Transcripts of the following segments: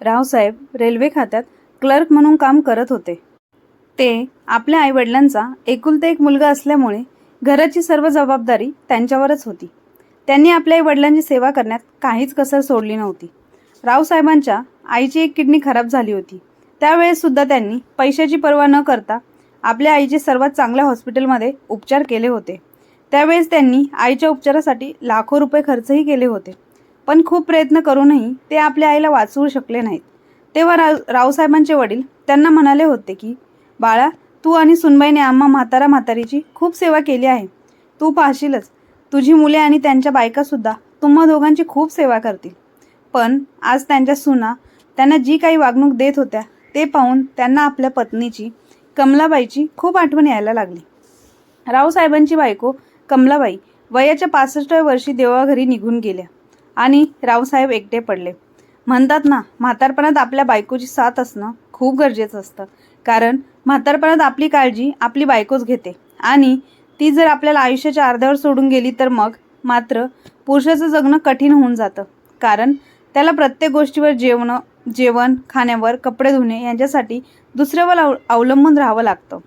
Raosaheb railway खात्यात clerk म्हणून काम करत होते. ते आपल्या आईवडिलांचा एकुलता एक मुलगा असल्यामुळे घराची सर्व जबाबदारी त्यांच्यावरच होती. त्यांनी आपल्या आईवडिलांची सेवा करण्यात काहीच कसर सोडली नव्हती. रावसाहेबांच्या आईची एक किडनी खराब झाली होती. त्यावेळेससुद्धा त्यांनी पैशाची पर्वा न करता आपल्या आईचे सर्वात चांगल्या हॉस्पिटलमध्ये उपचार केले होते. त्यावेळेस त्यांनी आईच्या उपचारासाठी लाखो रुपये खर्चही केले होते. पण खूप प्रयत्न करूनही ते आपल्या आईला वाचवू शकले नाहीत. तेव्हा राव रावसाहेबांचे वडील त्यांना म्हणाले होते की बाळा तू आणि सुनबाईने आम्हा म्हातारा म्हातारीची खूप सेवा केली आहे. तू पाहशीलच तुझी मुले आणि त्यांच्या बायकासुद्धा तुम्हा दोघांची खूप सेवा करतील. पण आज त्यांच्या सुना त्यांना जी काही वागणूक देत होत्या ते पाहून त्यांना आपल्या पत्नीची कमलाबाईची खूप आठवण यायला लागली. रावसाहेबांची बायको कमलाबाई वयाच्या पासष्टव्या वर्षी देवाघरी निघून गेल्या. आणि रावसाहेब एकटे पडले. म्हणतात ना म्हातारपणात आपल्या बायकोची साथ असणं खूप गरजेचं असतं. कारण म्हातारपणात आपली काळजी आपली बायकोच घेते. आणि ती जर आपल्याला आयुष्याच्या अर्ध्यावर सोडून गेली तर मग मात्र पुरुषाचं जगणं कठीण होऊन जातं. कारण त्याला प्रत्येक गोष्टीवर जेवणं जेवण खाण्यावर कपडे धुणे यांच्यासाठी दुसऱ्यावर अव अवलंबून राहावं लागतं.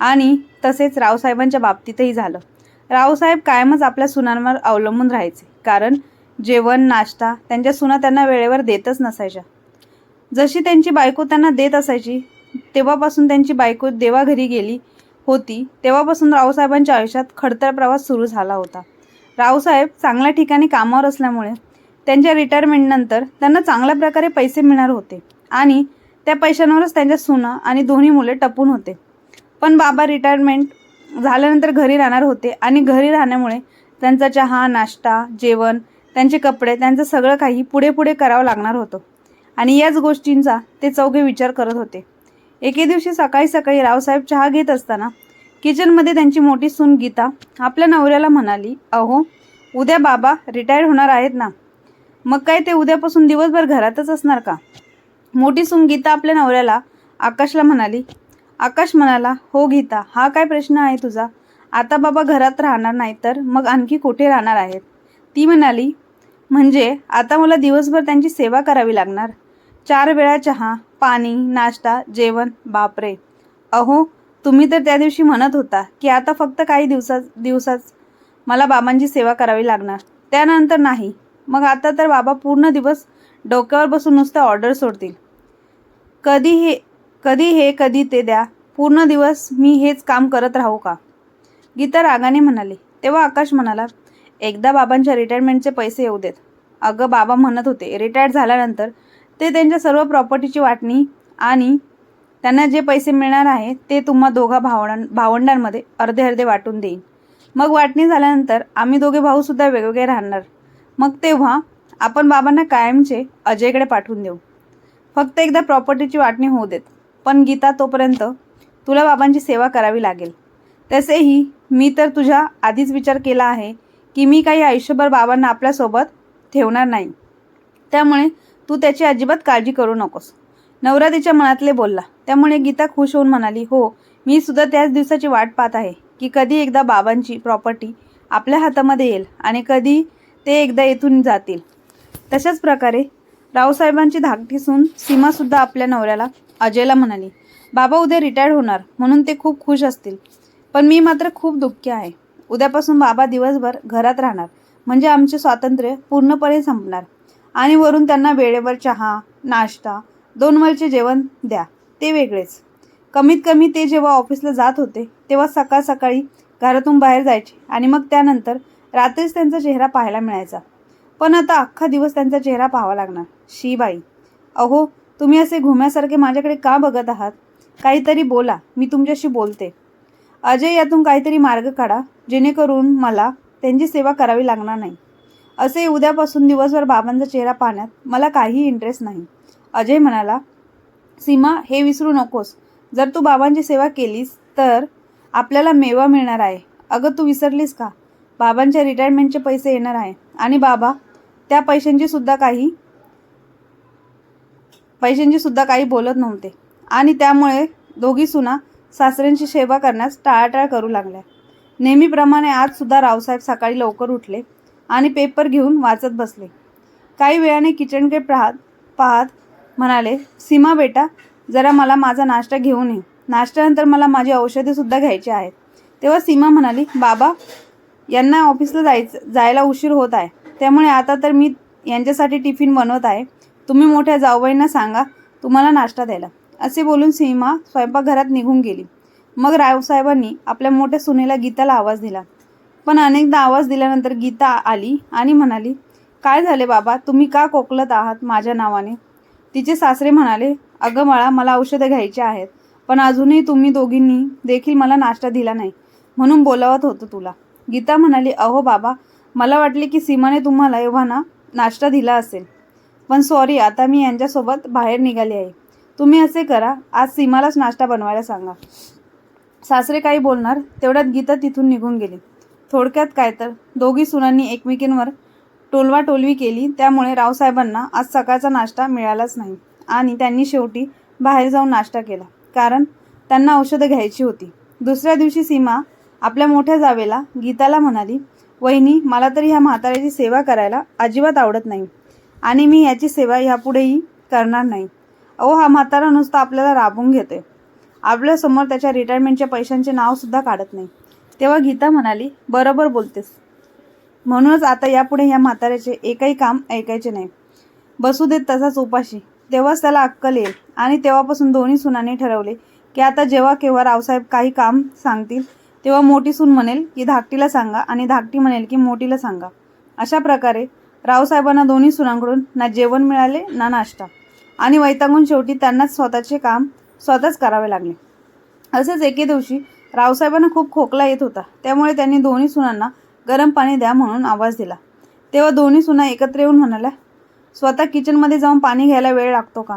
आणि तसेच रावसाहेबांच्या बाबतीतही झालं. रावसाहेब कायमच आपल्या सुनांवर अवलंबून राहायचे. कारण जेवण नाश्ता त्यांच्या सुना त्यांना वेळेवर देतच नसायच्या. जशी त्यांची बायको त्यांना देत असायची तेव्हापासून त्यांची बायको देवाघरी गेली होती तेव्हापासून रावसाहेबांच्या आयुष्यात खडतर प्रवास सुरू झाला होता. रावसाहेब चांगल्या ठिकाणी कामावर असल्यामुळे त्यांच्या रिटायरमेंटनंतर त्यांना चांगल्या प्रकारे पैसे मिळणार होते आणि त्या पैशांवरच त्यांच्या सुना आणि दोन्ही मुले टपून होते. पण बाबा रिटायरमेंट झाल्यानंतर घरी राहणार होते आणि घरी राहण्यामुळे त्यांचा चहा नाश्ता जेवण त्यांचे कपडे त्यांचं सगळं काही पुढे पुढे करावं लागणार होतं. आणि याच गोष्टींचा ते चौघे विचार करत होते. एके दिवशी सकाळी सकाळी रावसाहेब चहा घेत असताना किचनमध्ये त्यांची मोठी सून गीता आपल्या नवऱ्याला म्हणाली अहो उद्या बाबा रिटायर होणार आहेत ना? मग काय ते उद्यापासून दिवसभर घरातच असणार का? मोठी सून गीता आपल्या नवऱ्याला आकाशला म्हणाली आकाश म्हणाला हो गीता हा काय प्रश्न आहे तुझा? आता बाबा घरात राहणार नाही तर मग आणखी कुठे राहणार आहेत? ती म्हणाली म्हणजे आता मला दिवसभर त्यांची सेवा करावी लागणार. चार वेळा चहा पाणी नाश्ता जेवण बापरे. अहो तुम्ही तर त्या दिवशी म्हणत होता की आता फक्त काही दिवसाच दिवसाच मला बाबांची सेवा करावी लागणार. त्यानंतर नाही. मग आता तर बाबा पूर्ण दिवस डोक्यावर बसून नुसतं ऑर्डर सोडतील. कधी हे कधी हे कधी ते द्या. पूर्ण दिवस मी हेच काम करत राहू का? गीता रागाने म्हणाले. तेव्हा आकाश म्हणाला एकदा बाबांच्या रिटायरमेंटचे पैसे येऊ देत. अगं बाबा म्हणत होते रिटायर्ड झाल्यानंतर ते त्यांच्या सर्व प्रॉपर्टीची वाटणी आणि त्यांना जे पैसे मिळणार आहे ते तुम्हा दोघा भावंडां भावंडांमध्ये अर्धे अर्धे वाटून देईन. मग वाटणी झाल्यानंतर आम्ही दोघे भाऊसुद्धा वेगवेगळे राहणार. मग तेव्हा आपण बाबांना कायमचे अजयकडे पाठवून देऊ. फक्त एकदा प्रॉपर्टीची वाटणी होऊ देत. पण गीता तोपर्यंत तुला बाबांची सेवा करावी लागेल. तसेही मी तर तुझ्या आधीच विचार केला आहे की मी काही आयुष्यभर बाबांना आपल्यासोबत ठेवणार नाही. त्यामुळे तू त्याची अजिबात काळजी करू नकोस. नवरा तिच्या मनातले बोलला. त्यामुळे गीता खुश होऊन म्हणाली हो मी सुद्धा त्याच दिवसाची वाट पाहत आहे की कधी एकदा बाबांची प्रॉपर्टी आपल्या हातामध्ये येईल आणि कधी ते एकदा येथून जातील. तशाच प्रकारे रावसाहेबांची धाकटी सून सीमासुद्धा आपल्या नवऱ्याला अजयला म्हणाली बाबा उद्या रिटायर्ड होणार म्हणून ते खूप खुश असतील. पण मी मात्र खूप दुःखी आहे. उद्यापासून बाबा दिवसभर घरात राहणार. म्हणजे आमचे स्वातंत्र्य पूर्णपणे संपणार. आणि वरून त्यांना वेळेवर चहा नाश्ता दोन वेळचे जेवण द्या. ते वेगळेच. कमीत कमी ते जेव्हा ऑफिसला जात होते तेव्हा सकाळ सकाळी घरातून बाहेर जायचे. आणि मग त्यानंतर रात्रीच त्यांचा चेहरा पाहायला मिळायचा. पण आता अख्खा दिवस त्यांचा चेहरा पाहावा लागणार. शी बाई. अहो तुम्ही असे घुम्यासारखे माझ्याकडे का बघत आहात? काहीतरी बोला मी तुमच्याशी बोलते. अजय यातून काहीतरी मार्ग काढा. जेणेकरून मला त्यांची सेवा करावी लागणार नाही. असे उद्यापासून दिवसभर बाबांचा चेहरा पाहण्यात मला काही इंटरेस्ट नाही. अजय म्हणाला सीमा हे विसरू नकोस. जर तू बाबांची सेवा केलीस तर आपल्याला मेवा मिळणार आहे. अगं तू विसरलीस का? बाबांच्या रिटायरमेंटचे पैसे येणार आहे. आणि बाबा त्या पैशांची सुद्धा काही पैशांची सुद्धा काही बोलत नव्हते. आणि त्यामुळे दोघी सुना सासऱ्यांची सेवा करण्यास टाळाटाळ करू लागल्या. नेहमीप्रमाणे आज सुद्धा रावसाहेब सकाळी लवकर उठले आणि पेपर घेऊन वाचत बसले. काही वेळाने किचनकडे पाहत पाहत म्हणाले सीमा बेटा जरा मला माझा नाश्ता घेऊन ये. नाश्त्यानंतर मला माझी औषधेसुद्धा घ्यायची आहेत. तेव्हा सीमा म्हणाली बाबा यांना ऑफिसला जायचं जायला उशीर होत आहे. त्यामुळे आता तर मी यांच्यासाठी टिफिन बनवत आहे. तुम्ही मोठ्या जाऊबाईंना सांगा तुम्हाला नाश्ता द्यायला. असे बोलून सीमा स्वयंपाकघरात निघून गेली. मग रावसाहेबांनी आपल्या मोठ्या सुनेला गीताला आवाज दिला. पण अनेकदा आवाज दिल्यानंतर गीता आली आणि म्हणाली काय झाले बाबा? तुम्ही का कोकलत आहात माझ्या नावाने? तिचे सासरे म्हणाले अगं बाळा मला औषधं घ्यायची आहेत पण अजूनही तुम्ही दोघींनी देखील मला नाश्ता दिला नाही म्हणून बोलावत होतो तुला. गीता म्हणाली अहो बाबा मला वाटले की सीमाने तुम्हाला एव्हाना नाश्ता दिला असेल. पण सॉरी आता मी यांच्यासोबत बाहेर निघाली आहे. तुम्ही असे करा आज सीमालाच नाश्ता बनवायला सांगा. सासरे काही बोलणार तेवढ्यात गीता तिथून निघून गेली. थोडक्यात काय तर दोघी सुनांनी एकमेकींवर टोलवा टोलवी केली त्यामुळे रावसाहेबांना आज सकाळचा नाश्ता मिळालाच नाही. आणि त्यांनी शेवटी बाहेर जाऊन नाश्ता केला कारण त्यांना औषधं घ्यायची होती. दुसऱ्या दिवशी सीमा आपल्या मोठ्या जावेला गीताला म्हणाली वहिनी मला तरी ह्या म्हाताऱ्याची सेवा करायला अजिबात आवडत नाही आणि मी याची सेवा ह्यापुढेही करणार नाही. अहो हा म्हातारा नुसता आपल्याला राबून घेते आपल्यासमोर त्याच्या रिटायरमेंटच्या पैशांचे नावसुद्धा काढत नाही. तेव्हा गीता म्हणाली बरोबर बोलतेस. म्हणूनच आता यापुढे ह्या म्हाताऱ्याचे एकही काम ऐकायचे नाही. बसू देत तसाच उपाशी. तेव्हाच त्याला अक्कल येईल. आणि तेव्हापासून दोन्ही सुनांनी ठरवले की आता जेव्हा केव्हा रावसाहेब काही काम सांगतील तेव्हा मोठी सून म्हणेल की धाकटीला सांगा आणि धाकटी म्हणेल की मोठीला सांगा. अशा प्रकारे रावसाहेबांना दोन्ही सुनांकडून ना जेवण मिळाले ना नाश्ता. आणि वैतागून शेवटी त्यांनाच स्वतःचे काम स्वतःच करावे लागले. असेच एके दिवशी रावसाहेबांना खूप खोकला येत होता. त्यामुळे त्यांनी दोन्ही सुनांना गरम पाणी द्या म्हणून आवाज दिला. तेव्हा दोन्ही सुना एकत्र येऊन म्हणाल्या स्वतः किचनमध्ये जाऊन पाणी घ्यायला वेळ लागतो का?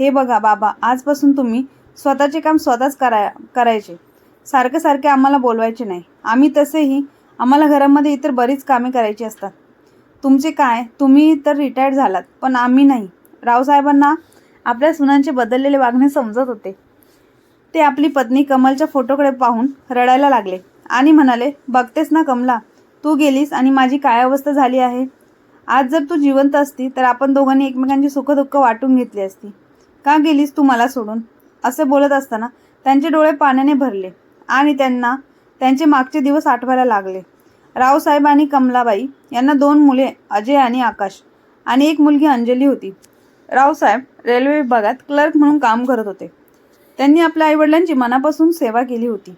हे बघा बाबा आजपासून तुम्ही स्वतःचे काम स्वतःच कराय करायचे. सारखे सारखे आम्हाला बोलवायचे नाही. आम्ही तसेही आम्हाला घरामध्ये इतर बरीच कामे करायची असतात. तुमचे काय? तुम्ही तर रिटायर्ड झालात पण आम्ही नाही. रावसाहेबांना आपल्या सुनांचे बदललेले वागणे समजत होते. ते आपली पत्नी कमलच्या फोटोकडे पाहून रडायला लागले आणि म्हणाले बघतेस ना कमला तू गेलीस आणि माझी काय अवस्था झाली आहे? आज जर तू जिवंत असती तर आपण दोघांनी एकमेकांची सुखदुःख वाटून घेतली असती. का गेलीस तू मला सोडून? असे बोलत असताना त्यांचे डोळे पाण्याने भरले आणि त्यांना त्यांचे मागचे दिवस आठवायला लागले. रावसाहेब आणि कमलाबाई यांना दोन मुले अजय आणि आकाश आणि एक मुलगी अंजली होती. रावसाहेब रेल्वे विभागात क्लर्क म्हणून काम करत होते. त्यांनी आपल्या आईवडिलांची मनापासून सेवा केली होती.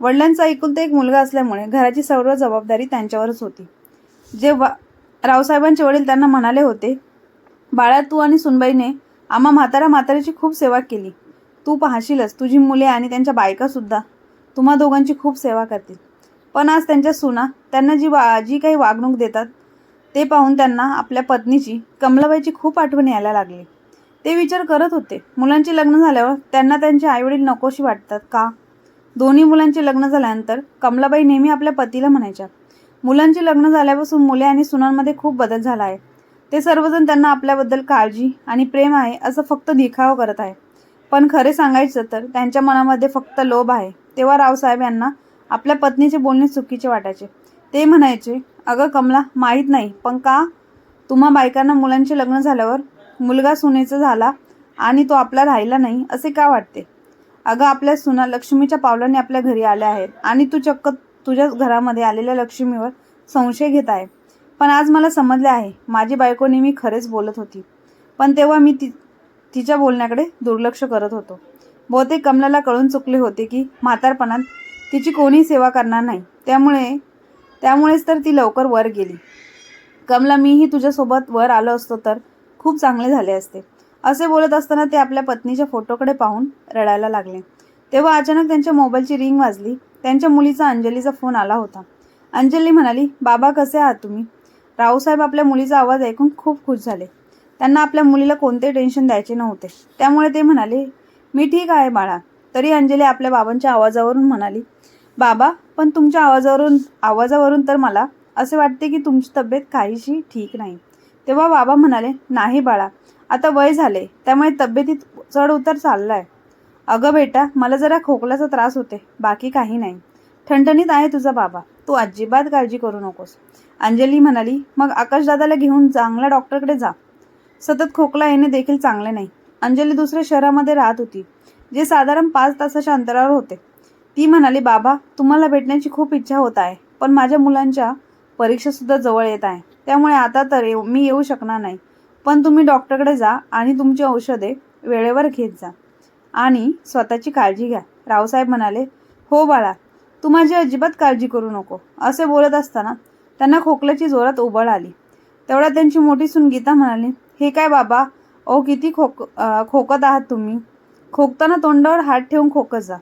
वडिलांचा एकुलता एक मुलगा असल्यामुळे घराची सर्व जबाबदारी त्यांच्यावरच होती. जेव्हा रावसाहेबांचे वडील त्यांना म्हणाले होते बाळा तू आणि सुनबाईने आम्हा म्हातारा म्हातारीची खूप सेवा केली. तू पाहशीलच तुझी मुले आणि त्यांच्या बायकासुद्धा तुम्हा दोघांची खूप सेवा करतील. पण आज त्यांच्या सुना त्यांना जी वा जी काही वागणूक देतात ते पाहून त्यांना आपल्या पत्नीची कमलाबाईची खूप आठवण यायला लागली. ते विचार करत होते. मुलांचे लग्न झाल्यावर त्यांना त्यांचे आईवडील नकोशी वाटतात का? दोन्ही मुलांचे लग्न झाल्यानंतर कमलाबाई नेहमी आपल्या पतीला म्हणायच्या मुलांचे लग्न झाल्यापासून मुले आणि सुनांमध्ये खूप बदल झाला आहे. ते सर्वजण त्यांना आपल्याबद्दल काळजी आणि प्रेम आहे असं फक्त दिखावा करत आहे. पण खरे सांगायचं तर त्यांच्या मनामध्ये फक्त लोभ आहे. तेव्हा रावसाहेब यांना आपल्या पत्नीचे बोलणे चुकीचे वाटायचे. ते म्हणायचे अगं कमला माहीत नाही. पण का? तुम्हा बायकांना मुलांचे लग्न झाल्यावर मुलगा सुनेचा झाला आणि तो आपला राहिला नाही असे का वाटते? अगं आपल्या सुना लक्ष्मीच्या पावलाने आपल्या घरी आल्या आहेत आणि तू चक्क तुझ्या घरामध्ये आलेल्या लक्ष्मीवर संशय घेत आहे. पण आज मला समजले आहे माझी बायको नेहमी खरेच बोलत होती. पण तेव्हा मी ती तिच्या बोलण्याकडे दुर्लक्ष करत होतो. बहुतेक कमलाला कळून चुकले होते की म्हातारपणात तिची कोणी सेवा करणार नाही. त्यामुळे त्यामुळेच तर ती लवकर वर गेली. कमला मीही तुझ्यासोबत वर आलो असतो तर खूप चांगले झाले असते. असे बोलत असताना ते आपल्या पत्नीच्या फोटोकडे पाहून रडायला लागले. तेव्हा अचानक त्यांच्या मोबाईलची रिंग वाजली. त्यांच्या मुलीचा अंजलीचा फोन आला होता. अंजली म्हणाली बाबा कसे आहात तुम्ही? रावसाहेब आपल्या मुलीचा आवाज ऐकून खूप खुश झाले. त्यांना आपल्या मुलीला कोणते टेन्शन द्यायचे नव्हते. त्यामुळे ते म्हणाले मी ठीक आहे बाळा. तरी अंजली आपल्या बाबांच्या आवाजावरून म्हणाली बाबा पण तुमच्या आवाजावरून आवाजावरून तर मला असे वाटते की तुमची तब्येत काहीशी ठीक नाही. तेव्हा बाबा म्हणाले नाही बाळा आता वय झाले त्यामुळे तब्येतीत चढउतार चालला आहे अगं बेटा मला जरा खोकल्याचा त्रास होते बाकी काही नाही. ठणठणीत आहे तुझा बाबा तू अजिबात काळजी करू नकोस. अंजली म्हणाली मग आकाशदादाला घेऊन चांगल्या डॉक्टरकडे जा. सतत खोकला येणे देखील चांगले नाही. अंजली दुसऱ्या शहरामध्ये राहत होती जे साधारण पाच तासाच्या अंतरावर होते. ती म्हणाली बाबा तुम्हाला भेटण्याची खूप इच्छा होत आहे पण माझ्या मुलांच्या परीक्षासुद्धा जवळ येत आहे. त्यामुळे आता तर येऊ मी येऊ शकणार नाही. पण तुम्ही डॉक्टरकडे जा आणि तुमची औषधे वेळेवर घेत जा. आणि स्वतःची काळजी घ्या. रावसाहेब म्हणाले हो बाळा तू माझी अजिबात काळजी करू नको. असे बोलत असताना त्यांना खोकल्याची जोरात उबळ आली. तेवढ्या त्यांची मोठी सून गीता म्हणाली हे काय बाबा ओ किती खोक खोकत आहात तुम्ही. खोकताना तोंडावर हात ठेवून खोकत जा.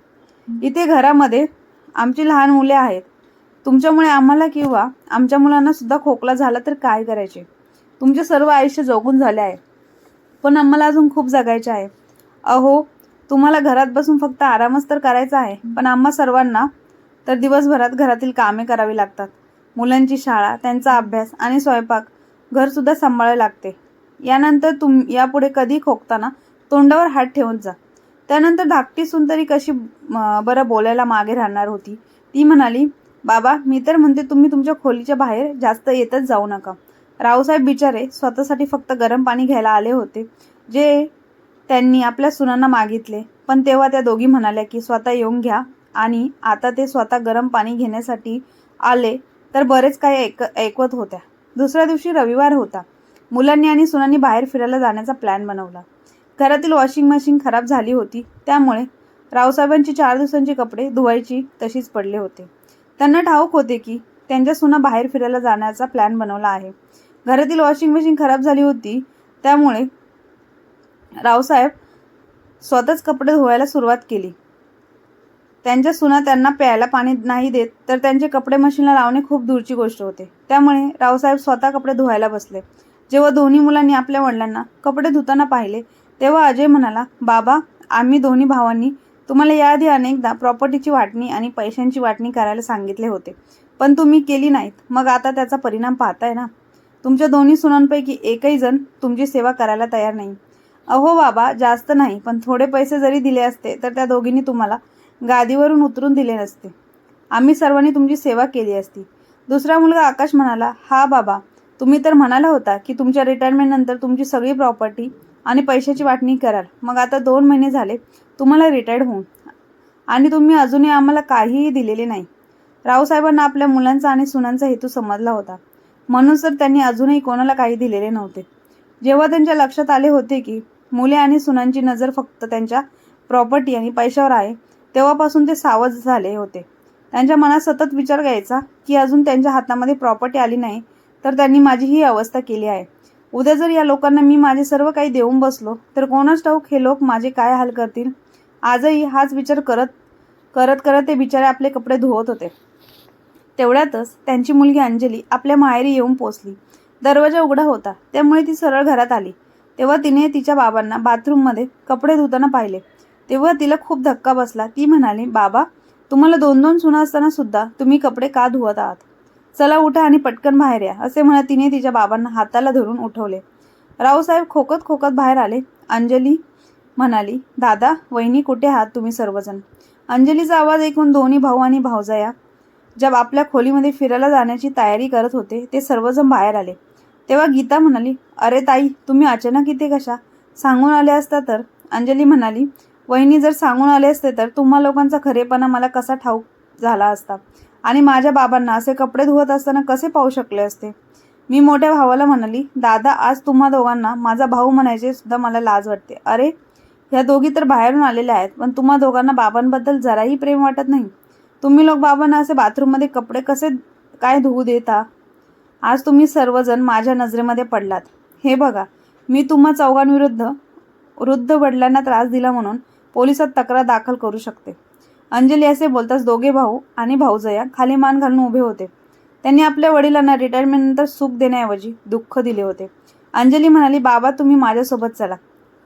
इथे घरामध्ये आमची लहान मुले आहेत. तुमच्यामुळे आम्हाला किंवा आमच्या मुलांना सुद्धा खोकला झाला तर काय करायचे? तुमचे सर्व आयुष्य जगून झाले आहे. पण आम्हाला अजून खूप जगायचे आहे. अहो तुम्हाला घरात बसून फक्त आरामच तर करायचा आहे. पण आम्हा सर्वांना तर दिवसभरात घरातील कामे करावी लागतात. मुलांची शाळा त्यांचा अभ्यास आणि स्वयंपाक घरसुद्धा सांभाळावे लागते. यानंतर तुम यापुढे कधी खोकताना तोंडावर हात ठेवून जा. त्यानंतर धाकटी सुंदरी तरी कशी बरं बोलायला मागे राहणार होती. ती म्हणाली बाबा मी तर म्हणते तुम्ही तुमच्या खोलीच्या बाहेर जास्त येतच जाऊ नका. रावसाहेब बिचारे स्वतःसाठी फक्त गरम पाणी घ्यायला आले होते जे त्यांनी आपल्या सुनांना मागितले. पण तेव्हा त्या दोघी म्हणाल्या की स्वतः येऊन घ्या आणि आता ते स्वतः गरम पाणी घेण्यासाठी आले तर बरेच काही ऐक ऐकवत होत्या. दुसऱ्या दिवशी रविवार होता. मुलांनी आणि सुनांनी बाहेर फिरायला जाण्याचा प्लॅन बनवला. घरातील वॉशिंग मशीन खराब झाली होती. त्यामुळे रावसाहेबांची चार दिवसांचे कपडे धुवायची तशीच पडले होते. त्यांना ठाऊक होते की त्यांच्या सुना बाहेर फिरायला जाण्याचा प्लॅन बनवला आहे. घरातील वॉशिंग मशीन खराब झाली होती. त्यामुळे रावसाहेब स्वतःच कपडे धुवायला सुरुवात केली. त्यांच्या सुना त्यांना प्यायला पाणी नाही देत तर त्यांचे कपडे मशीनला लावणे खूप दूरची गोष्ट होते. त्यामुळे रावसाहेब स्वतः कपडे धुवायला बसले. जेव्हा दोन्ही मुलांनी आपल्या वडिलांना कपडे धुताना पाहिले तेव्हा अजय म्हणाला बाबा आम्ही दोन्ही भावांनी तुम्हाला याआधी अनेकदा प्रॉपर्टीची वाटणी आणि पैशांची वाटणी करायला सांगितले होते. पण तुम्ही केली नाहीत. मग आता त्याचा परिणाम पाहताय ना? तुमच्या दोन्ही सुनांपैकी एकही जण तुमची सेवा करायला तयार नाही. अहो बाबा जास्त नाही पण थोडे पैसे जरी दिले असते तर त्या दोघींनी तुम्हाला गादीवरून उतरून दिले नसते. आम्ही सर्वांनी तुमची सेवा केली असती. दुसरा मुलगा आकाश म्हणाला हा बाबा तुम्ही तर म्हणाला होता की तुमच्या रिटायरमेंटनंतर तुमची सगळी प्रॉपर्टी आणि पैशाची वाटणी कराल. मग आता दोन महिने झाले तुम्हाला रिटायर्ड होऊन. आणि तुम्ही अजूनही आम्हाला काहीही दिलेले नाही. रावसाहेबांना आपल्या मुलांचा आणि सुनांचा हेतू समजला होता. म्हणून सर त्यांनी अजूनही कोणाला काही दिलेले नव्हते. जेव्हा त्यांच्या लक्षात आले होते की मुले आणि सुनांची नजर फक्त त्यांच्या प्रॉपर्टी आणि पैशावर आहे तेव्हापासून ते सावध झाले होते. त्यांच्या मनात सतत विचार घ्यायचा की अजून त्यांच्या हातामध्ये प्रॉपर्टी आली नाही तर त्यांनी माझी ही अवस्था केली आहे. उद्या जर या लोकांना मी माझे सर्व काही देऊन बसलो तर कोणाच ठाऊक हे लोक माझे काय हाल करतील? आजही हाच विचार करत करत करत ते बिचारे आपले कपडे धुवत होते. तेवढ्यातच त्यांची मुलगी अंजली आपल्या माहेरी येऊन पोचली. दरवाजा उघडा होता. त्यामुळे ती सरळ घरात आली. तेव्हा तिने तिच्या बाबांना बाथरूममध्ये कपडे धुताना पाहिले. तेव्हा तिला खूप धक्का बसला. ती म्हणाली बाबा तुम्हाला दोन दोन सुना असताना सुद्धा तुम्ही कपडे का धुवत आहात? चला उठा आणि पटकन बाहेर या असे म्हणत तिने तिच्या बाबांना हाताला धरून उठवले. रावसाहेब खोकत खोकत बाहेर आले. अंजली म्हणाली दादा वहिनी कुठे आहात तुम्ही सर्वजण अंजलीचा आवाज ऐकून दोन्ही भाऊ आणि भाऊजाया जब आपल्या खोलीमध्ये फिरायला जाण्याची तयारी करत होते ते सर्वजण बाहेर आले. तेव्हा गीता म्हणाली अरे ताई तुम्ही अचानक इथे कशा? सांगून आले असता तर अंजली म्हणाली वहिनी जर सांगून आले असते तर तुम्हा लोकांचा खरेपणा मला कसा ठाऊक झाला असता? आणि माझ्या बाबांना असे कपडे धुवत असताना कसे पाहू शकले असते? मी मोठ्या भावाला म्हणाली दादा आज तुम्हा दोघांना माझा भाऊ म्हणायचे सुद्धा मला लाज वाटते. अरे ह्या दोघी तर बाहेरून आलेल्या आहेत पण तुम्हा दोघांना बाबांबद्दल जराही प्रेम वाटत नाही. तुम्ही लोक बाबांना असे बाथरूममध्ये कपडे कसे काय धुवू देता? आज तुम्ही सर्वजण माझ्या नजरेमध्ये पडलात. हे बघा मी तुम्हा चौघांविरुद्ध वृद्ध वडिलांना त्रास दिला म्हणून पोलिसात तक्रार दाखल करू शकते. अंजली असे बोलताच दोघे भाऊ आणि भाऊजया खाली मान घालून उभे होते. त्यांनी आपल्या वडिलांना रिटायरमेंटनंतर सुख देण्याऐवजी दुःख दिले होते. अंजली म्हणाली बाबा तुम्ही माझ्यासोबत चला.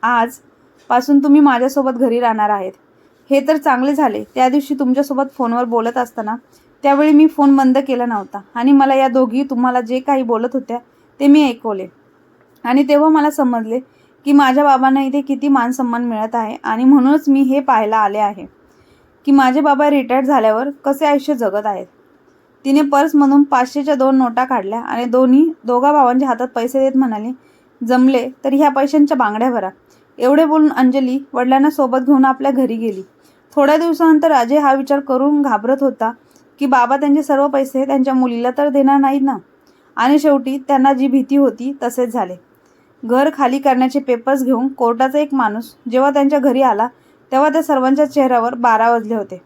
आजपासून तुम्ही माझ्यासोबत घरी राहणार आहेत. हे तर चांगले झाले. त्या दिवशी तुमच्यासोबत फोनवर बोलत असताना त्यावेळी मी फोन बंद केला नव्हता आणि मला या दोघी तुम्हाला जे काही बोलत होत्या ते मी ऐकवले. आणि तेव्हा मला समजले की माझ्या बाबांना इथे किती मान सन्मान मिळत आहे आणि म्हणूनच मी हे पाहायला आले आहे. की माझे बाबा रिटायर्ड झाल्यावर कसे आयुष्य जगत आहेत? तिने पर्स म्हणून पाचशेच्या दोन नोटा काढल्या आणि दोन्ही दोघा भावांच्या हातात पैसे देत म्हणाली जमले तर ह्या पैशांच्या बांगड्या भरा. एवढे बोलून अंजली वडिलांना सोबत घेऊन आपल्या घरी गेली. थोड्या दिवसानंतर अजय हा विचार करून घाबरत होता की बाबा त्यांचे सर्व पैसे त्यांच्या मुलीला तर देणार नाहीत ना? आणि शेवटी त्यांना जी भीती होती तसेच झाले. घर खाली करण्याचे पेपर्स घेऊन कोर्टाचा एक माणूस जेव्हा त्यांच्या घरी आला तेव्हा त्या सर्वांच्या चेहऱ्यावर बारा वाजले होते.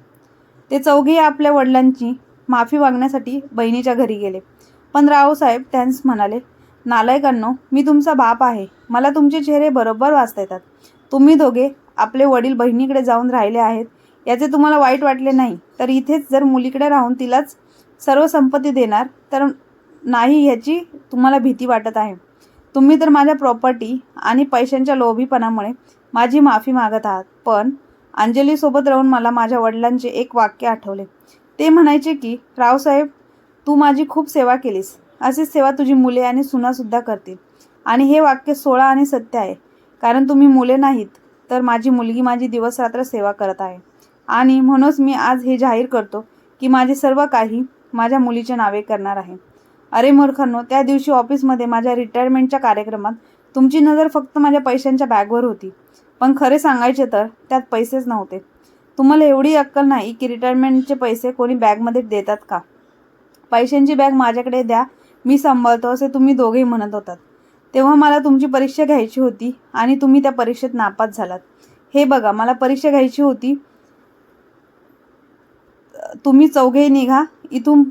ते चौघेही आपल्या वडिलांची माफी मागण्यासाठी बहिणीच्या घरी गेले. पण रावसाहेब त्यांस म्हणाले नालायकांनो मी तुमचा बाप आहे. मला तुमचे चेहरे बरोबर वाचता येतात. तुम्ही दोघे आपले वडील बहिणीकडे जाऊन राहिले आहेत. याचे तुम्हाला वाईट वाटले नाही. तर इथेच जर मुलीकडे राहून तिलाच सर्व संपत्ती देणार तर नाही ह्याची तुम्हाला भीती वाटत आहे. तुम्ही तर माझ्या प्रॉपर्टी आणि पैशांच्या लोभीपणामुळे माझी माफी मागत आहात. पण अंजलीसोबत राहून मला माझ्या वडिलांचे एक वाक्य आठवले. ते म्हणायचे की रावसाहेब तू माझी खूप सेवा केलीस. अशीच सेवा तुझी मुले आणि सुनासुद्धा करतील. आणि हे वाक्य सोळा आणि सत्य आहे. कारण तुम्ही मुले नाहीत तर माझी मुलगी माझी दिवसरात्र सेवा करत आहे. आणि म्हणूनच मी आज हे जाहीर करतो की माझे सर्व काही माझ्या मुलीच्या नावे करणार आहे. अरे मूर्खांनो त्या दिवशी ऑफिसमध्ये माझ्या रिटायरमेंटच्या कार्यक्रमात तुमची नजर फक्त माझ्या पैशांच्या बॅगवर होती. पण खरे सांगायचे तर त्यात पैसेच नव्हते. तुम्हाला एवढी अक्कल नाही की रिटायरमेंटचे पैसे कोणी बॅगमध्ये देतात का? पैशांची बॅग माझ्याकडे द्या मी सांभाळतो असे तुम्ही दोघेही म्हणत होतात. तेव्हा मला तुमची परीक्षा घ्यायची होती आणि तुम्ही त्या परीक्षेत नापास झालात. हे बघा मला परीक्षा घ्यायची होती. तुम्ही चौघेही निघा. इथून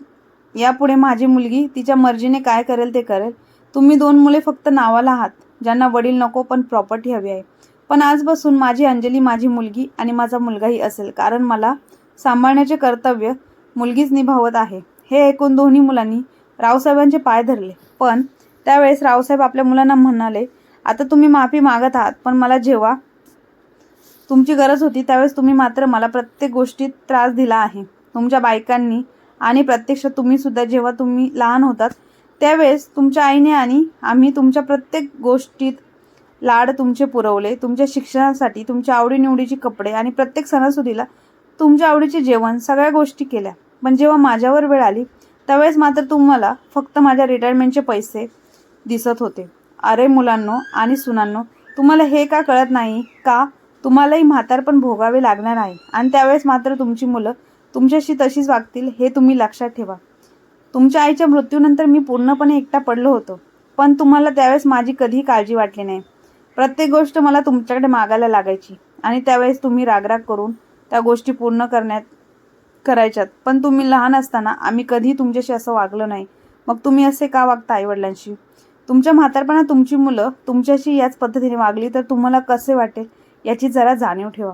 यापुढे माझी मुलगी तिच्या मर्जीने काय करेल ते करेल. तुम्ही दोन मुले फक्त नावाला आहात. ज्यांना वडील नको पण प्रॉपर्टी हवी आहे. पण आजपासून माझी अंजली माझी मुलगी आणि माझा मुलगाही असेल कारण मला सांभाळण्याचे कर्तव्य मुलगीच निभावत आहे. हे ऐकून दोन्ही मुलांनी रावसाहेबांचे पाय धरले. पण त्यावेळेस रावसाहेब आपल्या मुलांना म्हणाले आता तुम्ही माफी मागत आहात पण मला जेव्हा तुमची गरज होती त्यावेळेस तुम्ही मात्र मला प्रत्येक गोष्टीत त्रास दिला आहे. तुमच्या बायकांनी आणि प्रत्यक्ष तुम्हीसुद्धा जेव्हा तुम्ही लहान होतात त्यावेळेस तुमच्या आईने आणि आम्ही तुमच्या प्रत्येक गोष्टीत लाड तुमचे पुरवले. तुमच्या शिक्षणासाठी तुमच्या आवडीनिवडीचे कपडे आणि प्रत्येक सणासुदीला तुमच्या आवडीचे जेवण सगळ्या गोष्टी केल्या. पण जेव्हा माझ्यावर वेळ आली त्यावेळेस मात्र तुम्हाला फक्त माझ्या रिटायरमेंटचे पैसे दिसत होते. अरे मुलांनो आणि सुनांनो तुम्हाला हे का कळत नाही? का? तुम्हालाही म्हातारपण भोगावे लागणार आहे. आणि त्यावेळेस मात्र तुमची मुलं तुमच्याशी तशीच वागतील हे तुम्ही लक्षात ठेवा. तुमच्या आईच्या मृत्यूनंतर मी पूर्णपणे एकटा पडलो होतो. पण तुम्हाला त्यावेळेस माझी कधीही काळजी वाटली नाही. प्रत्येक गोष्ट मला तुमच्याकडे मागायला लागायची. आणि त्यावेळेस तुम्ही रागराग करून त्या गोष्टी पूर्ण करण्यात करायच्यात. पण तुम्ही लहान असताना आम्ही कधीही तुमच्याशी असं वागलो नाही. मग तुम्ही असे का वागता आईवडिलांशी? तुमच्या म्हातारपणा तुमची मुलं तुमच्याशी याच पद्धतीने वागली तर तुम्हाला कसे वाटेल याची जरा जाणीव ठेवा.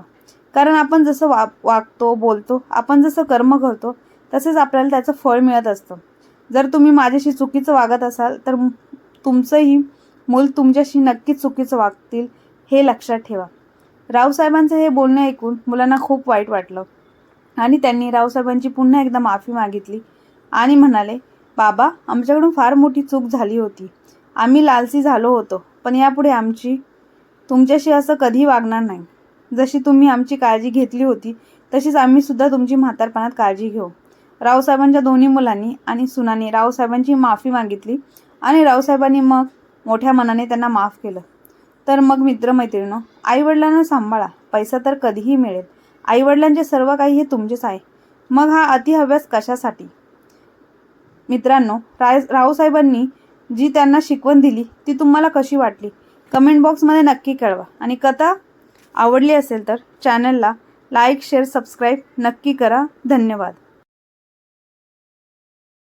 कारण आपण जसं वा वागतो बोलतो आपण जसं कर्म करतो तसेच आपल्याला त्याचं फळ मिळत असतं. जर तुम्ही माझ्याशी चुकीचं वागत असाल तर तुमचंही मूल तुमच्याशी नक्कीच चुकीचं वागतील हे लक्षात ठेवा. रावसाहेबांचं हे बोलणं ऐकून मुलांना खूप वाईट वाटलं आणि त्यांनी रावसाहेबांची पुन्हा एकदा माफी मागितली आणि म्हणाले बाबा आमच्याकडून फार मोठी चूक झाली होती. आम्ही लालसी झालो होतो पण यापुढे आमची तुमच्याशी असं कधी वागणार नाही. जशी तुम्ही आमची काळजी घेतली होती तशीच आम्ही सुद्धा तुमची म्हातारपणात काळजी घेऊ. रावसाहेबांच्या दोन्ही मुलांनी आणि सुनांनी रावसाहेबांची माफी मागितली आणि रावसाहेबांनी मग मोठ्या मनाने त्यांना माफ केलं. तर मग मित्रमैत्रिणीनं आईवडिलांना सांभाळा. पैसा तर कधीही मिळेल. आईवडिलांचे सर्व काही हे तुमचेच आहे. मग हा अतिहव्यास कशासाठी? मित्रांनो राय रावसाहेबांनी जी त्यांना शिकवण दिली ती तुम्हाला कशी वाटली? कमेंट बॉक्समध्ये नक्की कळवा. आणि कथा आवडली असेल तर चॅनलला लाईक शेअर सबस्क्राईब नक्की करा. धन्यवाद.